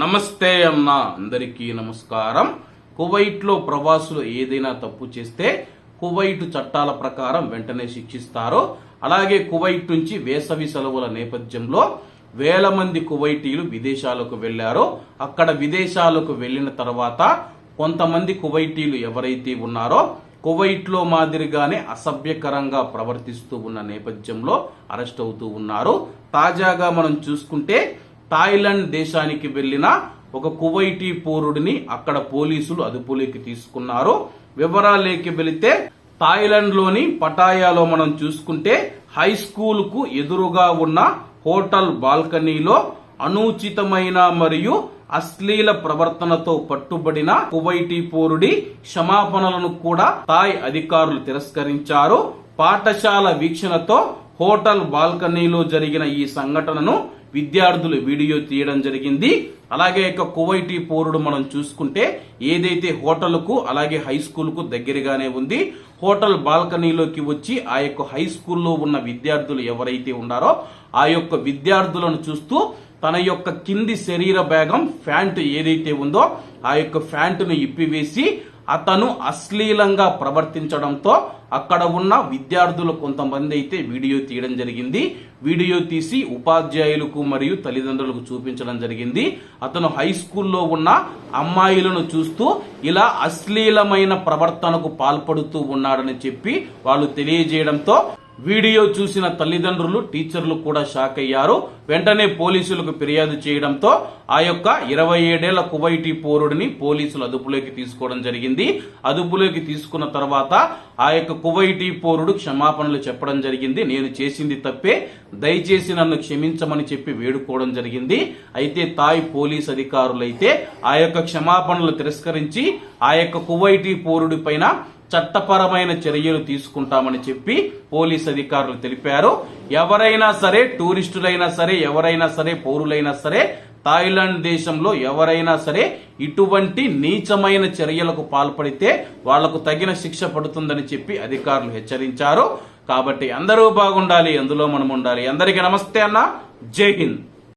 నమస్తే అన్న అందరికీ నమస్కారం. కువైట్లో ప్రవాసులు ఏదైనా తప్పు చేస్తే కువైట్ చట్టాల ప్రకారం వెంటనే శిక్షిస్తారు. అలాగే కువైట్ నుంచి వేసవి సెలవుల నేపథ్యంలో వేల మంది కువైటీలు విదేశాలకు వెళ్ళారు. అక్కడ విదేశాలకు వెళ్ళిన తర్వాత కొంతమంది కువైటీలు ఎవరైతే ఉన్నారో కువైట్లో మాదిరిగానే అసభ్యకరంగా ప్రవర్తిస్తూ ఉన్న నేపథ్యంలో అరెస్ట్ అవుతూ ఉన్నారు. తాజాగా మనం చూసుకుంటే థాయిలాండ్ దేశానికి వెళ్ళిన ఒక కువైటీ పౌరుడిని అక్కడ పోలీసులు అదుపులోకి తీసుకున్నారు. వివరాలేకి వెళితే థాయిలాండ్లోని పటాయాలో మనం చూసుకుంటే హై స్కూల్కు ఎదురుగా ఉన్న హోటల్ బాల్కనీలో అనుచితమైన మరియు అశ్లీల ప్రవర్తనతో పట్టుబడిన కువైటీ పౌరుడి క్షమాపణలను కూడా థాయ్ అధికారులు తిరస్కరించారు. పాఠశాల వీక్షణతో హోటల్ బాల్కనీలో జరిగిన ఈ సంఘటనను విద్యార్థులు వీడియో తీయడం జరిగింది. అలాగే యొక్క కువైటీ పౌరుడు మనం చూసుకుంటే ఏదైతే హోటల్కు అలాగే హై స్కూల్కు దగ్గరగానే ఉంది హోటల్ బాల్కనీలోకి వచ్చి ఆ యొక్క హై స్కూల్లో ఉన్న విద్యార్థులు ఎవరైతే ఉన్నారో ఆ యొక్క విద్యార్థులను చూస్తూ తన యొక్క కింది శరీర భాగం ఫ్యాంట్ ఏదైతే ఉందో ఆ యొక్క ఫ్యాంటును ఇప్పివేసి అతను అశ్లీలంగా ప్రవర్తించడంతో అక్కడ ఉన్న విద్యార్థులు కొంతమంది అయితే వీడియో తీయడం జరిగింది. వీడియో తీసి ఉపాధ్యాయులకు మరియు తల్లిదండ్రులకు చూపించడం జరిగింది. అతను హై స్కూల్లో ఉన్న అమ్మాయిలను చూస్తూ ఇలా అశ్లీలమైన ప్రవర్తనకు పాల్పడుతూ ఉన్నాడని చెప్పి వాళ్ళు తెలియజేయడంతో వీడియో చూసిన తల్లిదండ్రులు టీచర్లు కూడా షాక్ అయ్యారు. వెంటనే పోలీసులకు ఫిర్యాదు చేయడంతో ఆ యొక్క ఇరవై ఏడేళ్ళ కువైటీ పౌరుడిని పోలీసులు అదుపులోకి తీసుకోవడం జరిగింది. అదుపులోకి తీసుకున్న తర్వాత ఆ యొక్క కువైటీ పౌరుడు క్షమాపణలు చెప్పడం జరిగింది. నేను చేసింది తప్పే. దయచేసి నన్ను క్షమించమని చెప్పి వేడుకోవడం జరిగింది. అయితే తాయ్ పోలీస్ అధికారులైతే ఆ యొక్క క్షమాపణలు తిరస్కరించి ఆ యొక్క కువైటీ పౌరుడి పైన చట్టపరమైన చర్యలు తీసుకుంటామని చెప్పి పోలీస్ అధికారులు తెలిపారు. ఎవరైనా సరే టూరిస్టులైనా సరే ఎవరైనా సరే పౌరులైనా సరే థాయిలాండ్ దేశంలో ఎవరైనా సరే ఇటువంటి నీచమైన చర్యలకు పాల్పడితే వాళ్ళకు తగిన శిక్ష పడుతుందని చెప్పి అధికారులు హెచ్చరించారు. కాబట్టి అందరూ బాగుండాలి అందులో మనం ఉండాలి అందరికీ నమస్తే అన్న. జై హింద్.